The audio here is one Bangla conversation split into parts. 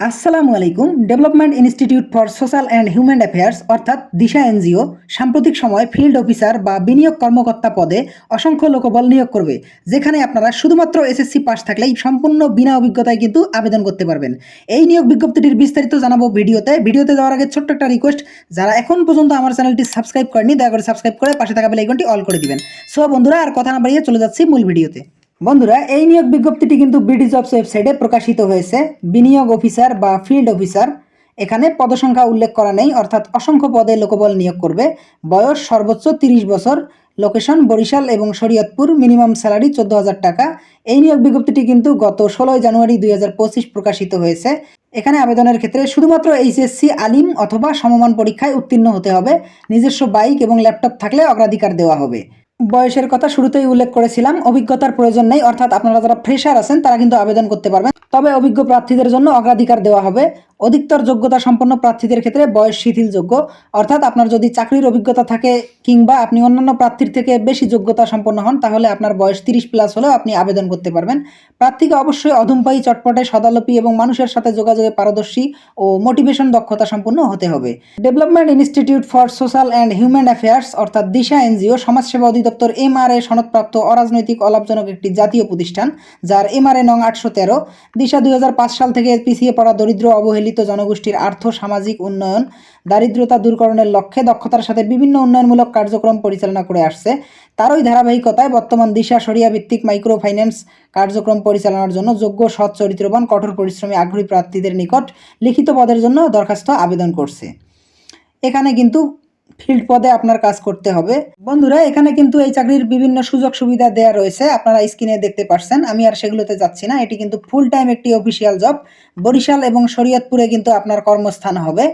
আসসালামু আলাইকুম। Development institute for social and human affairs অর্থাৎ দিশা এনজিও, সাম্প্রতিক সময় ফিল্ড অফিসার বা বিনিয়োগ কর্মকর্তা পদে অসংখ্য লোকবল নিয়োগ করবে, যেখানে আপনারা শুধুমাত্র এসএসসি পাস থাকলেই সম্পূর্ণ বিনা অভিজ্ঞতায় কিন্তু আবেদন করতে পারবেন। এই নিয়োগ বিজ্ঞপ্তিটির বিস্তারিত জানাব ভিডিওতে। ভিডিওতে যাওয়ার আগে ছোট্ট একটা রিকোয়েস্ট যারা এখন পর্যন্ত আমার চ্যানেলটি সাবস্ক্রাইব করেনি দয়া করে সাবস্ক্রাইব করে পাশে থাকা বেলাইকনটি অল করে দিবেন। সো বন্ধুরা, আর কথা না বাড়িয়ে চলে যাচ্ছি মূল ভিডিওতে। বন্ধুরা, এই নিয়োগ বিজ্ঞপ্তিটি কিন্তু ব্রিটিশ জবস ওয়েবসাইটে প্রকাশিত হয়েছে। বিনিয়োগ অফিসার বা ফিল্ড অফিসার এখানে পদসংখ্যা উল্লেখ করা নেই, অর্থাৎ অসংখ্য পদে লোকবল নিয়োগ করবে। বয়স সর্বোচ্চ তিরিশ বছর লোকেশন বরিশাল এবং শরীয়তপুর মিনিমাম স্যালারি চোদ্দ হাজার টাকা। এই নিয়োগ বিজ্ঞপ্তিটি কিন্তু গত ষোলোই জানুয়ারি দুই হাজার পঁচিশ প্রকাশিত হয়েছে। এখানে আবেদনের ক্ষেত্রে শুধুমাত্র এইচএসসি আলিম অথবা সমমান পরীক্ষায় উত্তীর্ণ হতে হবে। নিজস্ব বাইক এবং ল্যাপটপ থাকলে অগ্রাধিকার দেওয়া হবে। বয়সের কথা শুরুতেই উল্লেখ করেছিলাম, অভিজ্ঞতার প্রয়োজন নেই, অর্থাৎ আপনারা যারা ফ্রেশার আছেন, তারা কিন্তু আবেদন করতে পারবেন। তবে অভিজ্ঞ প্রার্থীদের জন্য অগ্রাধিকার দেওয়া হবে। অধিকতর যোগ্যতা সম্পন্ন প্রার্থীদের ক্ষেত্রে বয়স শিথিলযোগ্য। অর্থাৎ আপনার যদি চাকরির অভিজ্ঞতা থাকে কিংবা আপনি অন্যান্য প্রার্থীর থেকে বেশি যোগ্যতা সম্পন্ন হন, তাহলে আপনার বয়স তিরিশ প্লাস হলেও আপনি আবেদন করতে পারবেন। প্রার্থীকে অবশ্যই অধমপায়ী, চটপটে, সদালপি এবং মানুষের সাথে যোগাযোগে পারদর্শী ও মোটিভেশন দক্ষতা সম্পন্ন হতে হবে। Development institute for social and human affairs, অর্থাৎ দিশা এনজিও, সমাজসেবা অধিদপ্তর এমআরএ সনদপ্রাপ্ত অরাজনৈতিক অলাভজনক একটি জাতীয় প্রতিষ্ঠান, যার এমআরএ নং আটশো তেরো। দিশা দুই হাজার পাঁচ সাল থেকে পিছিয়ে পড়া দরিদ্র অবহেলিত জনগোষ্ঠীর আর্থ, সামাজিক উন্নয়ন, দারিদ্রতা দূরকরণের লক্ষ্যে দক্ষতার সাথে বিভিন্ন উন্নয়নমূলক কার্যক্রম পরিচালনা করে আসছে। তারই ধারাবাহিকতায় বর্তমান দিশা সরিয়া ভিত্তিক মাইক্রো ফাইন্যান্স কার্যক্রম পরিচালনার জন্য যোগ্য, সৎ, চরিত্রবান, কঠোর পরিশ্রমী, আগ্রহী প্রার্থীদের নিকট লিখিত পদের জন্য দরখাস্ত আবেদন করছে। এখানে কিন্তু ফিল্ড পদে আপনার কাজ করতে হবে। বন্ধুরা, এখানে কিন্তু এই চাকরির বিভিন্ন সুযোগ সুবিধা দেওয়া রয়েছে। আপনারা স্ক্রিনে দেখতে পাচ্ছেন আমি আর সেগুলোতে যাচ্ছি না। এটি কিন্তু ফুল টাইম একটি অফিসিয়াল জব বরিশাল এবং শরীয়তপুরে কিন্তু আপনার কর্মস্থান হবে।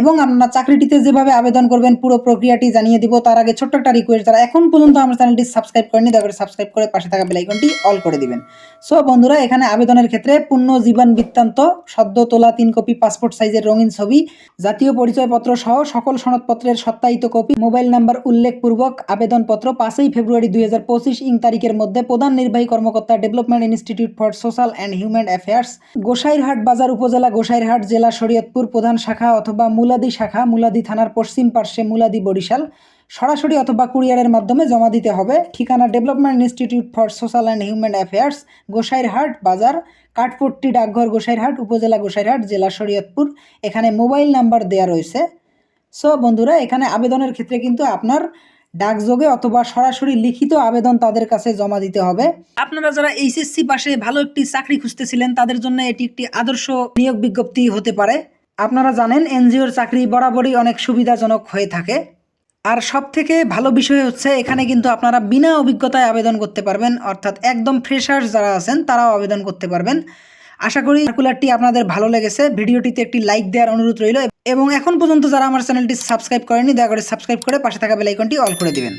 এবং আপনার চাকরিটিতে যেভাবে আবেদন করবেন, পুরো প্রক্রিয়াটি জানিয়ে দিব। তার আগে ছোট্ট একটা রিকোয়েস্ট যারা এখন পর্যন্ত আমার চ্যানেলটি সাবস্ক্রাইব করেনি দয়া করে সাবস্ক্রাইব করে পাশে থাকা বেলাইকনটি অল করে দিবেন। সো বন্ধুরা, এখানে আবেদনের ক্ষেত্রে পূর্ণ জীবন বৃত্তান্ত, সদ্য তোলা তিন কপি পাসপোর্ট সাইজের রঙিন ছবি, জাতীয় পরিচয়পত্র সহ সকল সনদপত্রের সত্যায়িত কপি মোবাইল নাম্বার উল্লেখপূর্বক, আবেদনপত্র পাঁচই ফেব্রুয়ারি দুই হাজার পঁচিশ, ইং তারিখের মধ্যে প্রধান নির্বাহী কর্মকর্তা development institute for social and human affairs Gosairhat বাজার উপজেলা, গোসাইরহাট জেলা শরীয়তপুর প্রধান শাখা অথবা মুলাদি শাখা, মুলাদি থানার পশ্চিম পার্শ্বে মুলাদি বরিশাল। সরাসরি অথবা কুরিয়ারের মাধ্যমে জমা দিতে হবে। ঠিকানা development institute for social and human affairs, Gosairhat বাজার, কাঠপট্টি ডাকঘর গোসাইরহাট, উপজেলা গোসাইরহাট, জেলা শরীয়তপুর। এখানে মোবাইল নাম্বার দেওয়া রয়েছে। সো বন্ধুরা, এখানে আবেদনের ক্ষেত্রে কিন্তু আপনার ডাকযোগে অথবা সরাসরি লিখিত আবেদন তাদের কাছে জমা দিতে হবে। আপনারা যারা এইচএসসি পাশে ভালো একটি চাকরি খুঁজতেছিলেন, তাদের জন্য এটি একটি আদর্শ নিয়োগ বিজ্ঞপ্তি হতে পারে। আপনারা জানেন, এনজিওর চাকরি বরাবরই অনেক সুবিধাজনক হয়ে থাকে। আর সব থেকে ভালো বিষয় হচ্ছে, এখানে কিন্তু আপনারা বিনা অভিজ্ঞতায় আবেদন করতে পারবেন। অর্থাৎ একদম ফ্রেশার্স যারা আছেন, তারাও আবেদন করতে পারবেন। আশা করি সার্কুলারটি আপনাদের ভালো লেগেছে। ভিডিওটিতে একটি লাইক দেওয়ার অনুরোধ রইল। এবং এখন পর্যন্ত যারা আমার চ্যানেলটি সাবস্ক্রাইব করেনি দয়া করে সাবস্ক্রাইব করে পাশে থাকা বেলাইকনটি অল করে দিবেন।